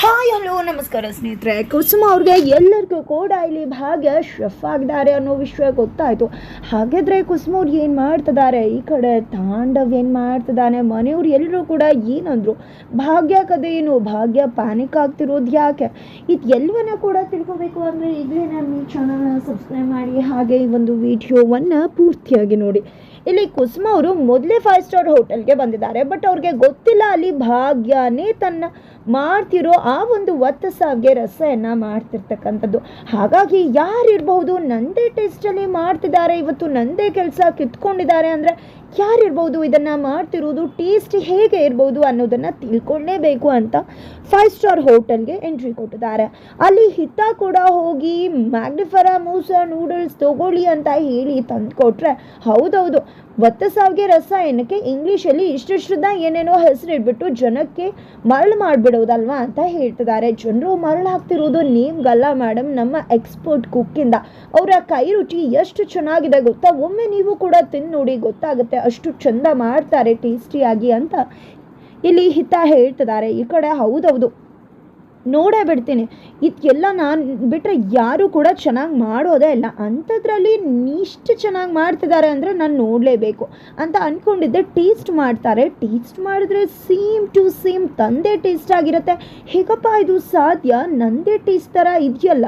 Hi hello ನಮಸ್ಕಾರ ಸ್ನೇಹಿತರೆ. ಕುಸುಮ ಅವ್ರಿಗೆ ಎಲ್ಲರಿಗೂ ಕೂಡ ಇಲ್ಲಿ ಭಾಗ್ಯ ಶೆಫ್ ಆಗಿದ್ದಾರೆ ಅನ್ನೋ ವಿಷಯ ಗೊತ್ತಾಯಿತು. ಹಾಗಾದರೆ ಕುಸುಮ ಅವ್ರು ಏನು ಮಾಡ್ತಿದ್ದಾರೆ ಈ ಕಡೆ ತಾಂಡವ್ ಏನು ಮಾಡ್ತಿದ್ದಾನೆ ಮನೆಯವ್ರು ಎಲ್ಲರೂ ಕೂಡ ಏನಂದರು? ಭಾಗ್ಯ ಕದೇನು ಭಾಗ್ಯ ಪ್ಯಾನಿಕ್ ಆಗ್ತಿರೋದು ಯಾಕೆ? ಇದು ಎಲ್ಲವನ್ನ ಕೂಡ ತಿಳ್ಕೊಬೇಕು ಅಂದರೆ ಈಗಲೇ ನಮ್ಮ ಈ ಚಾನಲ್ನ ಸಬ್ಸ್ಕ್ರೈಬ್ ಮಾಡಿ ಹಾಗೆ ಈ ಒಂದು ವಿಡಿಯೋವನ್ನು ಪೂರ್ತಿಯಾಗಿ ನೋಡಿ. ಇಲ್ಲಿ ಕುಸುಮ ಅವರು ಮೊದಲೇ ಫೈವ್ ಸ್ಟಾರ್ ಹೋಟೆಲ್ಗೆ ಬಂದಿದ್ದಾರೆ. ಬಟ್ ಅವ್ರಿಗೆ ಗೊತ್ತಿಲ್ಲ ಅಲ್ಲಿ ಭಾಗ್ಯನೇ ತನ್ನ ಮಾಡ್ತಿರೋ ಆ ಒಂದು ಒತ್ತ ಸಾವಿಗೆ ಮಾಡ್ತಿರ್ತಕ್ಕಂಥದ್ದು. ಹಾಗಾಗಿ ಯಾರಿರ್ಬಹುದು, ನಂದೇ ಟೇಸ್ಟಲ್ಲಿ ಮಾಡ್ತಿದ್ದಾರೆ, ಇವತ್ತು ನಂದೇ ಕೆಲಸ ಕಿತ್ಕೊಂಡಿದ್ದಾರೆ ಅಂದರೆ ಯಾರಿರ್ಬೋದು? ಇದನ್ನು ಮಾಡ್ತಿರೋದು ಟೇಸ್ಟ್ ಹೇಗೆ ಇರ್ಬೋದು ಅನ್ನೋದನ್ನು ತಿಳ್ಕೊಳ್ಳೇಬೇಕು ಅಂತ ಫೈವ್ ಸ್ಟಾರ್ ಹೋಟೆಲ್ಗೆ ಎಂಟ್ರಿ ಕೊಟ್ಟಿದ್ದಾರೆ. ಅಲ್ಲಿ ಹಿತ ಕೂಡ ಹೋಗಿ ಮ್ಯಾಗ್ನಿಫರ ಮೂಸ ನೂಡಲ್ಸ್ ತಗೊಳ್ಳಿ ಅಂತ ಹೇಳಿ ತಂದು ಕೊಟ್ಟರೆ ಹೌದೌದು. ಒತ್ತ ಸಾವಿಗೆ ರಸಾಯನಕ್ಕೆ ಇಂಗ್ಲೀಷಲ್ಲಿ ಇಷ್ಟಿಷ್ಟದ ಏನೇನೋ ಹೆಸರಿಟ್ಬಿಟ್ಟು ಜನಕ್ಕೆ ಮರಳು ಮಾಡಿಬಿಡೋದಲ್ವಾ ಅಂತ ಹೇಳ್ತಿದ್ದಾರೆ. ಜನರು ಮರಳು ಹಾಕ್ತಿರೋದು ನೀವ್ಗಲ್ಲ ಮೇಡಮ್ ನಮ್ಮ ಎಕ್ಸ್ಪರ್ಟ್ ಕುಕ್ಕಿಂದ ಅವರ ಕೈ ರುಚಿ ಎಷ್ಟು ಚೆನ್ನಾಗಿದೆ ಗೊತ್ತಾ? ಒಮ್ಮೆ ನೀವು ಕೂಡ ತಿಂದು ನೋಡಿ ಗೊತ್ತಾಗುತ್ತೆ. ಅಷ್ಟು ಚಂದ ಮಾಡ್ತಾರೆ ಟೇಸ್ಟಿಯಾಗಿ ಅಂತ ಇಲ್ಲಿ ಹಿತ ಹೇಳ್ತಿದ್ದಾರೆ. ಈ ಕಡೆ ಹೌದೌದು. ನೋಡೇ ಬಿಡ್ತೀನಿ. ಇದಕ್ಕೆಲ್ಲ ನಾನು ಬಿಟ್ಟರೆ ಯಾರೂ ಕೂಡ ಚೆನ್ನಾಗಿ ಮಾಡೋದೇ ಇಲ್ಲ. ಅಂಥದ್ರಲ್ಲಿ ಇಷ್ಟು ಚೆನ್ನಾಗಿ ಮಾಡ್ತಿದ್ದಾರೆ ಅಂದರೆ ನಾನು ನೋಡಲೇಬೇಕು. ಅಂತ ಅಂದ್ಕೊಂಡಿದ್ದೆ ಟೇಸ್ಟ್ ಮಾಡ್ತಾರೆ. ಟೇಸ್ಟ್ ಮಾಡಿದ್ರೆ ಸೇಮ್ ಟು ಸೇಮ್ ತಂದೆ ಟೇಸ್ಟ್ ಆಗಿರುತ್ತೆ. ಹೇಗಪ್ಪ ಇದು ಸಾಧ್ಯ? ನಂದೇ ಟೇಸ್ಟ್ ಥರ ಇದೆಯಲ್ಲ.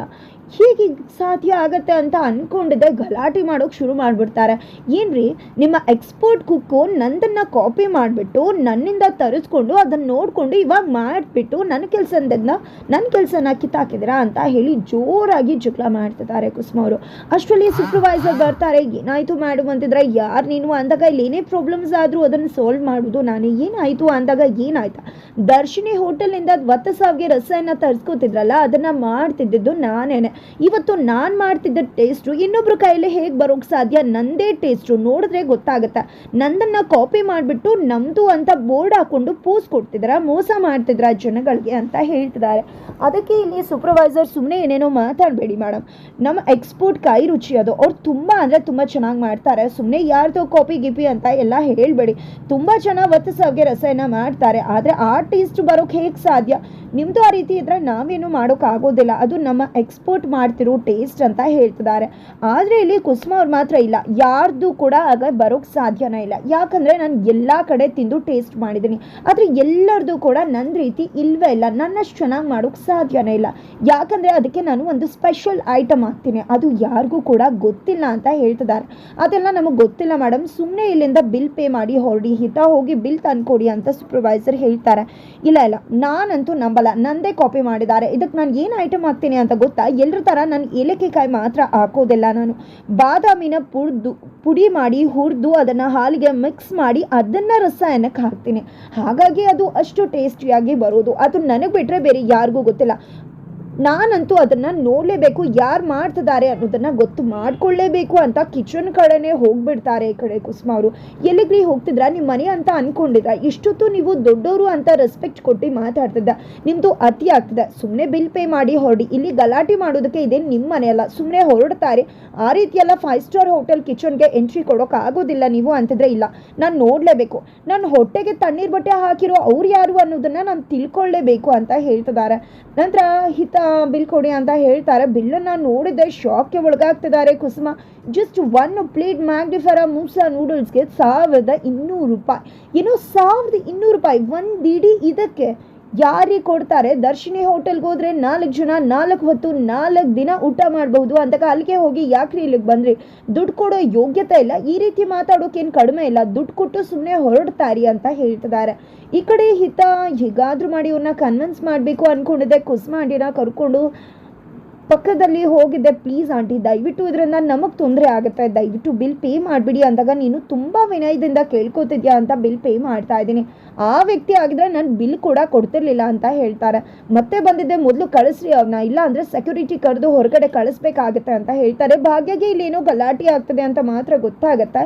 ಹೇಗೆ ಸಾಧ್ಯ ಆಗತ್ತೆ ಅಂತ ಅಂದ್ಕೊಂಡಿದ್ದೆ ಗಲಾಟೆ ಮಾಡೋಕೆ ಶುರು ಮಾಡಿಬಿಡ್ತಾರೆ. ಏನ್ರಿ ನಿಮ್ಮ ಎಕ್ಸ್ಪೋರ್ಟ್ ಕುಕ್ಕು ನಂದನ್ನು ಕಾಪಿ ಮಾಡಿಬಿಟ್ಟು ನನ್ನಿಂದ ತರಿಸ್ಕೊಂಡು ಅದನ್ನು ನೋಡಿಕೊಂಡು ಇವಾಗ ಮಾಡಿಬಿಟ್ಟು ನನ್ನ ಕೆಲಸದಿಂದ ನನ್ನ ಕೆಲಸನ ಕಿತ್ತಾಕಿದಿರಾ ಅಂತ ಹೇಳಿ ಜೋರಾಗಿ ಜುಗ್ಲ ಮಾಡ್ತಿದ್ದಾರೆ ಕುಸುಮ ಅವರು. ಅಷ್ಟರಲ್ಲಿ ಸೂಪರ್ವೈಸರ್ ಬರ್ತಾರೆ, ಏನಾಯಿತು ಮೇಡಮ್ ಅಂತಿದ್ರೆ, ಯಾರು ನೀನು ಅಂದಾಗ ಇಲ್ಲಿ ಏನೇ ಪ್ರಾಬ್ಲಮ್ಸ್ ಆದರೂ ಅದನ್ನು ಸಾಲ್ವ್ ಮಾಡೋದು, ನಾನು ಏನಾಯಿತು ಅಂದಾಗ ಏನಾಯ್ತಾ? ದರ್ಶಿನಿ ಹೋಟೆಲಿಂದ ಒತ್ತ ಸಾವಿಗೆ ರಸನ ತರಿಸ್ಕೊತಿದ್ರಲ್ಲ, ಅದನ್ನು ಮಾಡ್ತಿದ್ದಿದ್ದು ನಾನೇನೆ. ಇವತ್ತು ನಾನು ಮಾಡ್ತಿದ್ದ ಟೇಸ್ಟು ಇನ್ನೊಬ್ರ ಕೈಯಲ್ಲಿ ಹೇಗೆ ಬರೋಕ್ಕೆ ಸಾಧ್ಯ? ನಂದೇ ಟೇಸ್ಟು ನೋಡಿದ್ರೆ ಗೊತ್ತಾಗುತ್ತೆ. ನಂದನ್ನು ಕಾಪಿ ಮಾಡಿಬಿಟ್ಟು ನಮ್ಮದು ಅಂತ ಬೋರ್ಡ್ ಹಾಕ್ಕೊಂಡು ಪೋಸ್ ಕೊಡ್ತಿದ್ದಾರೆ ಮೋಸ ಮಾಡ್ತಿದ್ರ ಜನಗಳಿಗೆ ಅಂತ ಹೇಳ್ತಿದ್ದಾರೆ ಅದಕ್ಕೆ ಇಲ್ಲಿ ಸೂಪರ್ವೈಸರ್ ಸುಮ್ಮನೆ ಏನೇನೋ ಮಾತಾಡಬೇಡಿ ಮೇಡಮ್ ನಮ್ಮ ಎಕ್ಸ್ಪೋರ್ಟ್ ಕೈ ರುಚಿ ಅದು. ಅವ್ರು ತುಂಬ ಅಂದರೆ ತುಂಬ ಚೆನ್ನಾಗಿ ಮಾಡ್ತಾರೆ. ಸುಮ್ಮನೆ ಯಾರ್ದೋ ಕಾಪಿ ಗಿಪಿ ಅಂತ ಎಲ್ಲ ಹೇಳಬೇಡಿ. ತುಂಬ ಜನ ಒತ್ತು ಸಾವಿಗೆ ರಸಾಯನ ಮಾಡ್ತಾರೆ. ಆದರೆ ಆ ಟೇಸ್ಟ್ ಬರೋಕ್ಕೆ ಹೇಗೆ ಸಾಧ್ಯ? ನಿಮ್ಮದು ಆ ರೀತಿ ಇದ್ರೆ ನಾವೇನು ಮಾಡೋಕ್ಕಾಗೋದಿಲ್ಲ ಅದು ನಮ್ಮ ಎಕ್ಸ್ಪೋರ್ಟ್ ಮಾಡ್ತಿರೋ ಟೇಸ್ಟ್ ಅಂತ ಹೇಳ್ತಿದ್ದಾರೆ. ಆದರೆ ಇಲ್ಲಿ ಕುಸುಮ ಅವ್ರು ಮಾತ್ರ ಇಲ್ಲ. ಯಾರ್ದು ಕೂಡ ಆಗ ಬರೋಕ್ಕೆ ಸಾಧ್ಯನೇ ಇಲ್ಲ. ಯಾಕಂದರೆ ನಾನು ಎಲ್ಲ ಕಡೆ ತಿಂದು ಟೇಸ್ಟ್ ಮಾಡಿದ್ದೀನಿ ಆದರೆ ಎಲ್ಲರದು ಕೂಡ ನನ್ನ ರೀತಿ ಇಲ್ವೇ ಇಲ್ಲ. ನನ್ನಷ್ಟು ಚೆನ್ನಾಗಿ ಮಾಡೋಕ್ಕೆ ಸಾಧ್ಯನೇ ಇಲ್ಲ. ಯಾಕಂದರೆ ಅದಕ್ಕೆ ನಾನು ಒಂದು ಸ್ಪೆಷಲ್ ಐಟಮ್ ಹಾಕ್ತೀನಿ. ಅದು ಯಾರಿಗೂ ಕೂಡ ಗೊತ್ತಿಲ್ಲ ಅಂತ ಹೇಳ್ತಿದ್ದಾರೆ. ಅದೆಲ್ಲ ನಮಗೆ ಗೊತ್ತಿಲ್ಲ ಮೇಡಮ್ ಸುಮ್ಮನೆ ಇಲ್ಲಿಂದ ಬಿಲ್ ಪೇ ಮಾಡಿ ಹೊರಡಿ, ಹಿತ ಹೋಗಿ ಬಿಲ್ ತಂದುಕೊಡಿ ಅಂತ ಸೂಪರ್ವೈಸರ್ ಹೇಳ್ತಾರೆ. ಇಲ್ಲ ಇಲ್ಲ. ನಾನಂತೂ ನಂಬಲ್ಲ. ನಂದೇ ಕಾಪಿ ಮಾಡಿದ್ದಾರೆ. ಇದಕ್ಕೆ ನಾನು ಏನು ಐಟಮ್ ಹಾಕ್ತೀನಿ ಅಂತ ಗೊತ್ತಾ? ಎಲ್ಲರ ಥರ ನಾನು ಏಲಕ್ಕಿಕಾಯಿ ಮಾತ್ರ ಹಾಕೋದಿಲ್ಲ ನಾನು. ಬಾದಾಮಿನ ಪುಡ್ದು, ಪುಡಿ ಮಾಡಿ ಹುರಿದು ಅದನ್ನು ಹಾಲಿಗೆ ಮಿಕ್ಸ್ ಮಾಡಿ ಅದನ್ನು ರಸಾಯನಕ್ಕೆ ಹಾಕ್ತೀನಿ. ಹಾಗಾಗಿ ಅದು ಅಷ್ಟು ಟೇಸ್ಟಿಯಾಗಿ ಬರೋದು. ಅದು ನನಗೆ ಬಿಟ್ಟರೆ ಬೇರೆ ಯಾರಿಗೂ ಗೊತ್ತಿಲ್ಲ. ನಾನಂತೂ ಅದನ್ನು ನೋಡಲೇಬೇಕು, ಯಾರು ಮಾಡ್ತಿದ್ದಾರೆ ಅನ್ನೋದನ್ನು ಗೊತ್ತು ಮಾಡ್ಕೊಳ್ಳೇಬೇಕು ಅಂತ ಕಿಚನ್ ಕಡೆನೇ ಹೋಗ್ಬಿಡ್ತಾರೆ ಈ ಕಡೆ ಕುಸುಮ ಅವರು. ಎಲ್ಲಿಗ್ರಿ ಹೋಗ್ತಿದ್ರ? ನಿಮ್ಮ ಮನೆ ಅಂತ ಅನ್ಕೊಂಡಿದ್ರ. ಇಷ್ಟೊತ್ತು ನೀವು ದೊಡ್ಡವರು ಅಂತ ರೆಸ್ಪೆಕ್ಟ್ ಕೊಟ್ಟು ಮಾತಾಡ್ತಿದ್ದ. ನಿಮ್ಮದು ಅತಿ ಆಗ್ತದೆ. ಸುಮ್ಮನೆ ಬಿಲ್ ಪೇ ಮಾಡಿ ಹೊರಡಿ. ಇಲ್ಲಿ ಗಲಾಟೆ ಮಾಡೋದಕ್ಕೆ ಇದೇ ನಿಮ್ಮ ಮನೆ ಅಲ್ಲ. ಸುಮ್ಮನೆ ಹೊರಡ್ತಾರೆ. ಆ ರೀತಿಯೆಲ್ಲ ಫೈವ್ ಸ್ಟಾರ್ ಹೋಟೆಲ್ ಕಿಚನ್ಗೆ ಎಂಟ್ರಿ ಕೊಡೋಕೆ ಆಗೋದಿಲ್ಲ ನೀವು ಅಂತಿದ್ರೆ ಇಲ್ಲ. ನಾನು ನೋಡಲೇಬೇಕು. ನನ್ನ ಹೊಟ್ಟೆಗೆ ತಣ್ಣೀರು ಬಟ್ಟೆ ಹಾಕಿರೋ ಅವ್ರು ಯಾರು ಅನ್ನೋದನ್ನು ನಾನು ತಿಳ್ಕೊಳ್ಳೇಬೇಕು ಅಂತ ಹೇಳ್ತಿದ್ದಾರೆ. ನಂತರ ಹಿತ ಬಿಲ್ ಕೊಡಿ ಅಂತ ಹೇಳ್ತಾರೆ. ಬಿಲ್ಲನ್ನು ನೋಡಿದ್ರೆ ಶಾಕ್ಗೆ ಒಳಗಾಗ್ತಿದ್ದಾರೆ ಕುಸುಮ. ಜಸ್ಟ್ ಒನ್ ಪ್ಲೇಟ್ ಮ್ಯಾಗ್ನಿಫರ ಮೂಸ ನೂಡಲ್ಸ್ಗೆ ಸಾವಿರದ ಇನ್ನೂರು ರೂಪಾಯಿ. ಏನೋ ಸಾವಿರದ ಇನ್ನೂರು ರೂಪಾಯಿ. ಒಂದು ಇಡೀ ಇದಕ್ಕೆ. ಯಾರಿಗೆ ಕೊಡ್ತಾರೆ? ದರ್ಶಿನಿ ಹೋಟೆಲ್ಗೆ ಹೋದ್ರೆ ನಾಲ್ಕು ಜನ, ನಾಲ್ಕು ಹೊತ್ತು, ನಾಲ್ಕು ದಿನ ಊಟ ಮಾಡಬಹುದು ಅಂತ ಅಲ್ಲಿಗೆ ಹೋಗಿ ಯಾಕ್ರಿ ಇಲ್ಲಿಗೆ ಬಂದ್ರಿ? ದುಡ್ಡು ಕೊಡೋ ಯೋಗ್ಯತೆ ಇಲ್ಲ. ಈ ರೀತಿ ಮಾತಾಡೋಕೇನು ಕಡಿಮೆ ಇಲ್ಲ. ದುಡ್ಡು ಕೊಟ್ಟು ಸುಮ್ಮನೆ ಹೊರಡ್ತಾರಿ ಅಂತ ಹೇಳ್ತಿದ್ದಾರೆ. ಈ ಕಡೆ ಹಿತ, ಹೇಗಾದರೂ ಮಾಡಿ ಇವ್ರನ್ನ ಕನ್ವಿನ್ಸ್ ಮಾಡಬೇಕು ಅಂದ್ಕೊಂಡಿದ್ದೆ ಕುಸ್ಮಾಂಡಿನ ಕರ್ಕೊಂಡು ಪಕ್ಕದಲ್ಲಿ ಹೋಗಿದ್ದೆ ಪ್ಲೀಸ್ ಆಂಟಿ ದಯವಿಟ್ಟು ಇದರಿಂದ ನಮಗೆ ತೊಂದರೆ ಆಗುತ್ತೆ. ದಯವಿಟ್ಟು ಬಿಲ್ ಪೇ ಮಾಡಿಬಿಡಿ ಅಂದಾಗ ನೀನು ತುಂಬ ವಿನಯದಿಂದ ಕೇಳ್ಕೊತಿದ್ಯಾ ಅಂತ ಬಿಲ್ ಪೇ ಮಾಡ್ತಾ ಇದ್ದೀನಿ. ಆ ವ್ಯಕ್ತಿ ಆಗಿದ್ರೆ ನಾನು ಬಿಲ್ ಕೂಡ ಕೊಡ್ತಿರ್ಲಿಲ್ಲ ಅಂತ ಹೇಳ್ತಾರೆ. ಮತ್ತೆ ಬಂದಿದ್ದೆ, ಮೊದಲು ಕಳಿಸ್ರಿ ಅವ್ರನ್ನ ಇಲ್ಲ ಅಂದರೆ ಸೆಕ್ಯೂರಿಟಿ ಕರೆದು ಹೊರಗಡೆ ಕಳಿಸ್ಬೇಕಾಗತ್ತೆ ಅಂತ ಹೇಳ್ತಾರೆ. ಭಾಗ್ಯಗೆ ಇಲ್ಲೇನೋ ಗಲಾಟೆ ಆಗ್ತದೆ ಅಂತ ಮಾತ್ರ ಗೊತ್ತಾಗತ್ತೆ.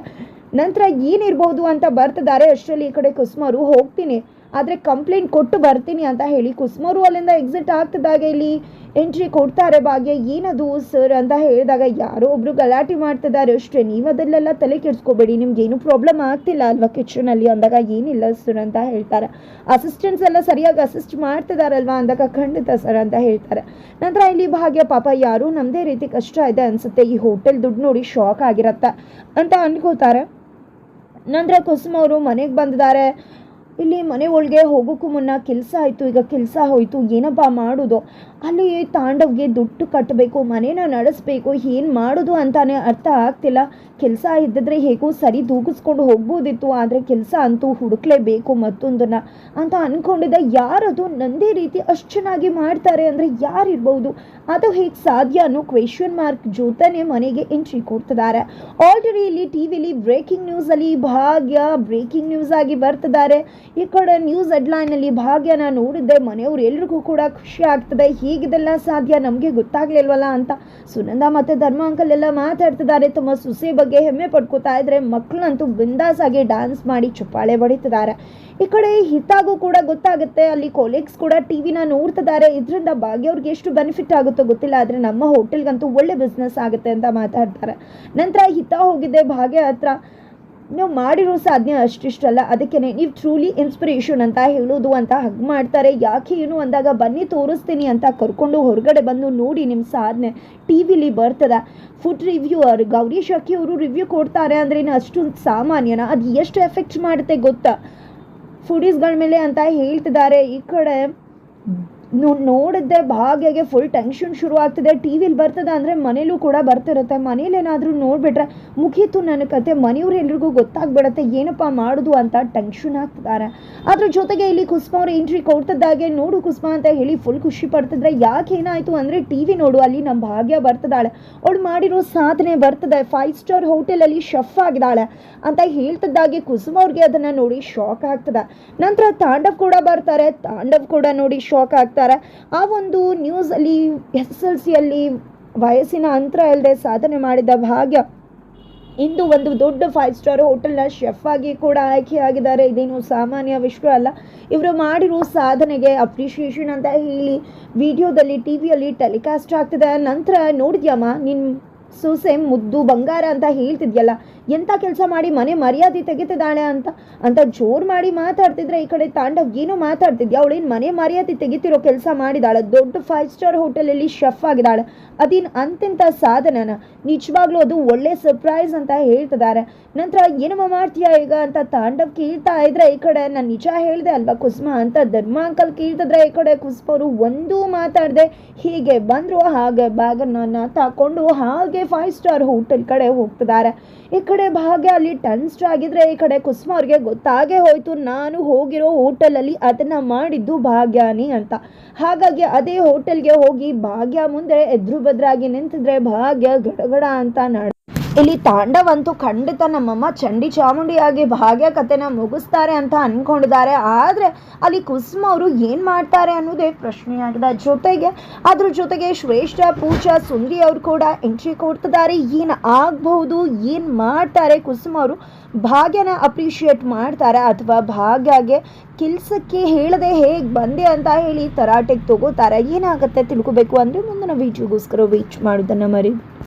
ನಂತರ ಏನಿರ್ಬೋದು ಅಂತ ಬರ್ತಿದ್ದಾರೆ. ಅಷ್ಟರಲ್ಲಿ ಈ ಕಡೆ ಕುಸುಮರು, ಹೋಗ್ತೀನಿ. ಆದರೆ ಕಂಪ್ಲೇಂಟ್ ಕೊಟ್ಟು ಬರ್ತೀನಿ ಅಂತ ಹೇಳಿ ಕುಸುಮರು ಅಲ್ಲಿಂದ ಎಕ್ಸಿಟ್ ಆಗ್ತಿದ್ದಾಗ ಇಲ್ಲಿ ಎಂಟ್ರಿ ಕೊಡ್ತಾರೆ ಭಾಗ್ಯ, ಏನದು ಸರ್ ಅಂತ ಹೇಳಿದಾಗ ಯಾರೋ ಒಬ್ರು ಗಲಾಟೆ ಮಾಡ್ತಿದ್ದಾರೆ. ಅಷ್ಟೇ, ನೀವು ಅದಲ್ಲೆಲ್ಲ ತಲೆ ಕೆಡಿಸ್ಕೋಬೇಡಿ ನಿಮ್ಗೆ ಏನು ಪ್ರಾಬ್ಲಮ್ ಆಗ್ತಿಲ್ಲ ಅಲ್ವಾ ಕಿಚನಲ್ಲಿ ಅಂದಾಗ ಏನಿಲ್ಲ ಸರ್ ಅಂತ ಹೇಳ್ತಾರೆ. ಅಸಿಸ್ಟೆಂಟ್ಸ್ ಎಲ್ಲ ಸರಿಯಾಗಿ ಅಸಿಸ್ಟ್ ಮಾಡ್ತಿದಾರಲ್ವಾ? ಅಂದಾಗ ಖಂಡಿತ ಸರ್ ಅಂತ ಹೇಳ್ತಾರೆ. ನಂತರ ಇಲ್ಲಿ ಭಾಗ್ಯ, ಪಾಪ ಯಾರು ನಮ್ಮದೇ ರೀತಿ ಕಷ್ಟ ಇದೆ ಅನ್ಸುತ್ತೆ. ಈ ಹೋಟೆಲ್ ದುಡ್ಡು ನೋಡಿ ಶಾಕ್ ಆಗಿರತ್ತೆ ಅಂತ ಅನ್ಕೋತಾರೆ. ನಂತರ ಕುಸುಮ ಅವರು ಮನೆಗೆ ಬಂದಿದ್ದಾರೆ. ಇಲ್ಲಿ ಮನೆ ಒಳಗೆ ಹೋಗೋಕ್ಕೂ ಮುನ್ನ ಕೆಲಸ ಆಯಿತು, ಈಗ ಕೆಲಸ ಹೋಯಿತು, ಏನಪ್ಪ ಮಾಡೋದು? ಅಲ್ಲಿ ತಾಂಡವ್ಗೆ ದುಡ್ಡು ಕಟ್ಟಬೇಕು ಮನೇನ ನಡೆಸಬೇಕು, ಏನು ಮಾಡೋದು ಅಂತಾನೆ ಅರ್ಥ ಆಗ್ತಿಲ್ಲ. ಕೆಲಸ ಇದ್ದಿದ್ರೆ ಹೇಗೋ ಸರಿ ದೂಗಿಸ್ಕೊಂಡು ಹೋಗ್ಬೋದಿತ್ತು, ಆದರೆ ಕೆಲಸ ಅಂತೂ ಹುಡುಕ್ಲೇಬೇಕು ಮತ್ತೊಂದನ್ನು ಅಂತ ಅಂದ್ಕೊಂಡಿದ್ದ ಯಾರದು? ನಂದೇ ರೀತಿ ಅಷ್ಟು ಚೆನ್ನಾಗಿ ಮಾಡ್ತಾರೆ ಅಂದರೆ ಯಾರಿರ್ಬೋದು? ಅದು ಹೇಗೆ ಸಾಧ್ಯ ಅನ್ನೋ ಕ್ವೆಶನ್ ಮಾರ್ಕ್ ಜೊತೆನೆ ಮನೆಗೆ ಎಂಟ್ರಿ ಕೊಡ್ತಿದ್ದಾರೆ. ಆಲ್ರೆಡಿ ಇಲ್ಲಿ ಟಿ ಬ್ರೇಕಿಂಗ್ ನ್ಯೂಸಲ್ಲಿ ಭಾಗ್ಯ ಬ್ರೇಕಿಂಗ್ ನ್ಯೂಸ್ ಆಗಿ ಬರ್ತಿದ್ದಾರೆ. ಈ ಕಡೆ ನ್ಯೂಸ್ ಹೆಡ್ಲೈನಲ್ಲಿ ಭಾಗ್ಯನ ನೋಡಿದ್ದೆ ಮನೆಯವ್ರು ಎಲ್ರಿಗೂ ಕೂಡ ಖುಷಿ ಆಗ್ತದೆ. ಹೀಗಿದೆಲ್ಲ ಸಾಧ್ಯ ನಮಗೆ ಗೊತ್ತಾಗ್ಲಿಲ್ವಲ್ಲ ಅಂತ ಸುನಂದ ಮತ್ತು ಧರ್ಮ ಅಂಕಲ್ ಎಲ್ಲ ಮಾತಾಡ್ತಿದ್ದಾರೆ. ತಮ್ಮ ಸುಸೆ ಬಗ್ಗೆ ಹೆಮ್ಮೆ ಪಡ್ಕೋತಾ ಇದ್ರೆ ಮಕ್ಕಳಂತೂ ಬಿಂದಾಸ್ ಆಗಿ ಡ್ಯಾನ್ಸ್ ಮಾಡಿ ಚುಪ್ಪಾಳೆ ಬಡಿತಿದ್ದಾರೆ ಈ ಕಡೆ ಹಿತಾಗೂ ಕೂಡ ಗೊತ್ತಾಗುತ್ತೆ. ಅಲ್ಲಿ ಕೊಲೀಗ್ಸ್ ಕೂಡ ಟಿವಿನ ನೋಡ್ತಿದ್ದಾರೆ. ಇದರಿಂದ ಭಾಗ್ಯ ಅವ್ರಿಗೆ ಎಷ್ಟು ಬೆನಿಫಿಟ್ ಆಗುತ್ತೋ ಗೊತ್ತಿಲ್ಲ. ಆದರೆ ನಮ್ಮ ಹೋಟೆಲ್ಗಂತೂ ಒಳ್ಳೆ ಬಿಸ್ನೆಸ್ ಆಗುತ್ತೆ ಅಂತ ಮಾತಾಡ್ತಾರೆ. ನಂತರ ಹಿತ ಹೋಗಿದ್ದೆ ಭಾಗ್ಯ ಹತ್ರ ನೀವು ಮಾಡಿರೋ ಸಾಧನೆ ಅಷ್ಟಿಷ್ಟಲ್ಲ. ಅದಕ್ಕೆ ನೀವು ಟ್ರೂಲಿ ಇನ್ಸ್ಪಿರೇಷನ್ ಅಂತ ಹೇಳೋದು ಅಂತ ಹಗ್ ಮಾಡ್ತಾರೆ. ಯಾಕೆ ಏನು ಅಂದಾಗ ಬನ್ನಿ ತೋರಿಸ್ತೀನಿ ಅಂತ ಕರ್ಕೊಂಡು ಹೊರಗಡೆ ಬಂದು ನೋಡಿ ನಿಮ್ಮ ಸಾಧನೆ ಟಿ ವಿಲಿ ಬರ್ತದೆ. ಫುಡ್ ರಿವ್ಯೂ ಅವ್ರು ಗೌರಿ ಶಕಿ ಅವರು ರಿವ್ಯೂ ಕೊಡ್ತಾರೆ ಅಂದರೆ ಅಷ್ಟೊಂದು ಸಾಮಾನ್ಯನ? ಅದು ಎಷ್ಟು ಎಫೆಕ್ಟ್ ಮಾಡುತ್ತೆ ಗೊತ್ತಾ? ಫುಡೀಸ್ಗಳ ಮೇಲೆ ಅಂತ ಹೇಳ್ತಿದ್ದಾರೆ. ಈ ಕಡೆ ನೋಡಿದ್ದೆ ಭಾಗ್ಯಗೆ ಫುಲ್ ಟೆನ್ಷನ್ ಶುರು ಆಗ್ತದೆ ಟಿ ವಿಲಿ ಬರ್ತದೆ ಅಂದರೆ ಮನೇಲೂ ಕೂಡ ಬರ್ತಿರುತ್ತೆ. ಮನೇಲಿ ಏನಾದರೂ ನೋಡಿಬಿಟ್ರೆ ಮುಗೀತು ನನ್ನ ಕತೆ. ಮನೆಯವ್ರು ಎಲ್ರಿಗೂ ಗೊತ್ತಾಗ್ಬಿಡತ್ತೆ. ಏನಪ್ಪ ಮಾಡೋದು ಅಂತ ಟೆನ್ಷನ್ ಆಗ್ತಿದ್ದಾರೆ. ಅದ್ರ ಜೊತೆಗೆ ಇಲ್ಲಿ ಕುಸ್ಮಾ ಅವ್ರು ಎಂಟ್ರಿ ಕೊಡ್ತಿದ್ದಾಗೆ ನೋಡು ಕುಸ್ಮಾ ಅಂತ ಹೇಳಿ ಫುಲ್ ಖುಷಿ ಪಡ್ತಿದ್ರೆ ಯಾಕೆ ಏನಾಯಿತು ಅಂದರೆ ಟಿ ವಿ ನೋಡು, ಅಲ್ಲಿ ನಮ್ಮ ಭಾಗ್ಯ ಬರ್ತದಾಳೆ. ಅವಳು ಮಾಡಿರೋ ಸಾಧನೆ ಬರ್ತದೆ. ಫೈವ್ ಸ್ಟಾರ್ ಹೋಟೆಲಲ್ಲಿ ಶೆಫ್ ಆಗಿದ್ದಾಳೆ ಅಂತ ಹೇಳ್ತಿದ್ದಾಗೆ ಕುಸುಮ ಅವ್ರಿಗೆ ಅದನ್ನು ನೋಡಿ ಶಾಕ್ ಆಗ್ತದೆ. ನಂತರ ತಾಂಡವ್ ಕೂಡ ಬರ್ತಾರೆ. ತಾಂಡವ್ ಕೂಡ ನೋಡಿ ಶಾಕ್ ಆಗ್ತಾರೆ ಆ ಒಂದು ನ್ಯೂಸಲ್ಲಿ ಎಸ್ ಎಲ್ ಸಿಯಲ್ಲಿ ವಯಸ್ಸಿನ ಅಂತರ ಇಲ್ಲದೆ ಸಾಧನೆ ಮಾಡಿದ ಭಾಗ್ಯ, ಇಂದು ಒಂದು ದೊಡ್ಡ ಫೈವ್ ಸ್ಟಾರ್ ಹೋಟೆಲ್ನ ಶೆಫ್ ಆಗಿ ಕೂಡ ಆಯ್ಕೆಯಾಗಿದ್ದಾರೆ. ಇದೇನು ಸಾಮಾನ್ಯ ವಿಷಯ ಅಲ್ಲ. ಇವರು ಮಾಡಿರೋ ಸಾಧನೆಗೆ ಅಪ್ರಿಷಿಯೇಷನ್ ಅಂತ ಹೇಳಿ ವಿಡಿಯೋದಲ್ಲಿ ಟಿ ವಿಯಲ್ಲಿ ಟೆಲಿಕಾಸ್ಟ್ ಆಗ್ತಿದೆ. ನಂತರ ನೋಡಿದ್ಯಮ್ಮ ನಿನ್ನ ಸೊಸೆ ಮುದ್ದು ಬಂಗಾರ ಅಂತ ಹೇಳ್ತಿದ್ಯಲ್ಲ ಎಂಥ ಕೆಲಸ ಮಾಡಿ ಮನೆ ಮರ್ಯಾದೆ ತೆಗಿತಿದ್ದಾಳೆ ಅಂತ ಅಂತ ಜೋರು ಮಾಡಿ ಮಾತಾಡ್ತಿದ್ರೆ ಈ ಕಡೆ ತಾಂಡವ್ ಏನೋ ಮಾತಾಡ್ತಿದ್ಯಾ? ಅವಳೇನು ಮನೆ ಮರ್ಯಾದೆ ತೆಗಿತಿರೋ ಕೆಲಸ ಮಾಡಿದಾಳೆ? ದೊಡ್ಡ ಫೈವ್ ಸ್ಟಾರ್ ಹೋಟೆಲಲ್ಲಿ ಶೆಫ್ ಆಗಿದ್ದಾಳೆ ಅದೇನು ಅಂತಿಂಥ ಸಾಧನನ? ನಿಜವಾಗ್ಲೂ ಅದು ಒಳ್ಳೆ ಸರ್ಪ್ರೈಸ್ ಅಂತ ಹೇಳ್ತಿದ್ದಾರೆ. ನಂತರ, ಏನಮ್ಮ ಮಾಡ್ತೀಯಾ ಈಗ ಅಂತ ತಾಂಡವ್ ಕೇಳ್ತಾ ಇದ್ರೆ ಈ ಕಡೆ ನಾನು ನಿಜ ಹೇಳಿದೆ ಅಲ್ವಾ ಕುಸುಮ ಅಂತ ಧರ್ಮ ಅಂಕಲ್ ಕೇಳ್ತಿದ್ರೆ ಈ ಕಡೆ ಕುಸುಮ ಅವರು ಒಂದೂ ಮಾತಾಡದೆ ಹೀಗೆ ಬಂದರು ಹಾಗೆ ಬ್ಯಾಗನ್ನ ತಕೊಂಡು ಹಾಗೆ ಫೈವ್ ಸ್ಟಾರ್ ಹೋಟೆಲ್ ಕಡೆ ಹೋಗ್ತಿದ್ದಾರೆ. ಈ ಕಡೆ ಭಾಗ್ಯ ಅಲ್ಲಿ ಟನ್ಸ್ಟ್ ಆಗಿದ್ರೆ ಈ ಕಡೆ ಕುಸುಮ ಅವ್ರಿಗೆ ಗೊತ್ತಾಗೇ ಹೋಯ್ತು. ನಾನು ಹೋಗಿರೋ ಹೋಟೆಲಲ್ಲಿ ಅದನ್ನ ಮಾಡಿದ್ದು ಭಾಗ್ಯಾನಿ ಅಂತ. ಹಾಗಾಗಿ ಅದೇ ಹೋಟೆಲ್ಗೆ ಹೋಗಿ ಭಾಗ್ಯ ಮುಂದೆ ಎದುರು ಬದ್ರಾಗಿ ನಿಂತಿದ್ರೆ ಭಾಗ್ಯ ಗಡಗಡ ಅಂತ ನಡ ಇಲ್ಲಿ ತಾಂಡವ್ ಅಂತೂ ಖಂಡಿತ ನಮ್ಮಮ್ಮ ಚಂಡಿ ಚಾಮುಂಡಿಯಾಗಿ ಭಾಗ್ಯ ಕಥೆನ ಮುಗಿಸ್ತಾರೆ ಅಂತ ಅನ್ಕೊಂಡಿದ್ದಾರೆ. ಆದರೆ ಅಲ್ಲಿ ಕುಸುಮ ಅವರು ಏನು ಮಾಡ್ತಾರೆ ಅನ್ನೋದೇ ಪ್ರಶ್ನೆಯಾಗಿದೆ. ಜೊತೆಗೆ, ಅದ್ರ ಜೊತೆಗೆ ಶ್ರೇಷ್ಠ ಪೂಜಾ ಸುಂದಿ ಅವರು ಕೂಡ ಎಂಟ್ರಿ ಕೊಡ್ತಿದ್ದಾರೆ. ಏನು ಆಗ್ಬಹುದು, ಏನು ಮಾಡ್ತಾರೆ ಕುಸುಮ ಅವರು? ಭಾಗ್ಯನ ಅಪ್ರಿಷಿಯೇಟ್ ಮಾಡ್ತಾರೆ ಅಥವಾ ಭಾಗ್ಯಗೆ ಕೆಲಸಕ್ಕೆ ಹೇಳದೆ ಹೇಗೆ ಬಂದೆ ಅಂತ ಹೇಳಿ ತರಾಟೆಗೆ ತಗೋತಾರೆ. ಏನಾಗುತ್ತೆ ತಿಳ್ಕೊಬೇಕು ಅಂದರೆ ಮುಂದಿನ ವೀಡಿಯೋಗೋಸ್ಕರ ವೀಚ್ ಮಾಡೋದನ್ನು ಮರಿ